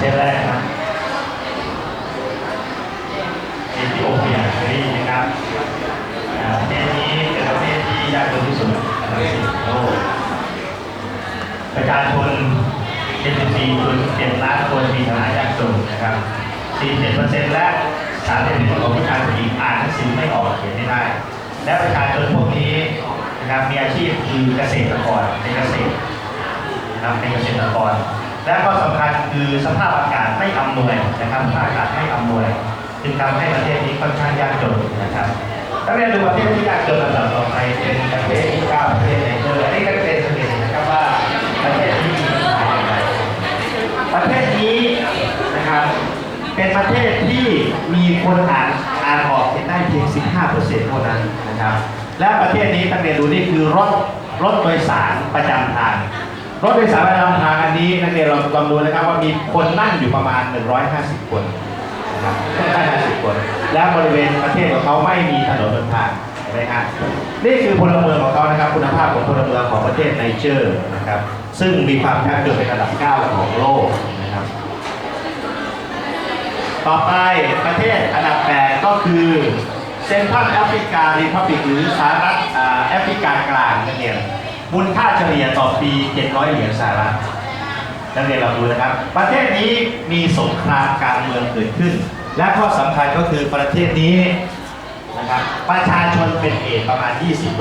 เช่นแรกครับเป็นที่องค์ใหญ่เลยนะครับประเทศนี้เป็นประเทศที่ยากจนที่สุดในโลกประชาชน74.7ล้านคนมีฐานะยากจนนะครับ 47เปอร์เซ็นต์และ31%ของประชาชนอีกอ่านหนังสือไม่ออกเขียนไม่ได้ และประชาชนพวกนี้นะครับมีอาชีพคือเกษตรกรในเกษตรนะครับในเกษตรกร และก็สำคัญคือสภาพอากาศไม่อำนวยนะครับสภาพอากาศไม่อำนวยจึงทำให้ประเทศนี้ค่อนข้างยากจนนะครับถ้าเราดูประเทศที่ยากจนลำดับต่อไปเป็นประเทศที่เก้าประเทศในเจออันนี้ก็เป็นสถิตินะครับว่าประเทศที่มีปัญหาอย่างไรประเทศนี้นะครับเป็นประเทศที่มีคนอ่านอ่านออกเขียนได้เพียง 15%เท่านั้นนะครับและประเทศนี้ตั้งแต่ดูนี่คือรถรถโดยสารประจำทาง รถโดยสารประจำทางอันนี้นักเรียนลองลองดูนะครับว่ามีคนนั่งอยู่ประมาณ 150 คนนะครับ150 คน และบริเวณประเทศของเขาไม่มีถนนหนทางเห็นไหมครับนี่คือพลเมืองของเขานะครับ คุณภาพของพลเมืองของประเทศไนเจอร์นะครับ ซึ่งมีความยากจนเป็นอันดับ 9 ของโลกนะครับ ต่อไปประเทศอันดับ 8 ก็คือเซนทรัลแอฟริกา r ีพับลิกหรือสหรัฐแอฟริกากลางนักเรียน มูลค่าเฉลี่ยต่อปี 700 เหรียญสหรัฐนักเรียนเราดูนะครับ ประเทศนี้มีสงครามการเมืองเกิดขึ้น และข้อสำคัญก็คือประเทศนี้นะครับประชาชนเป็นเอกประมาณ 20%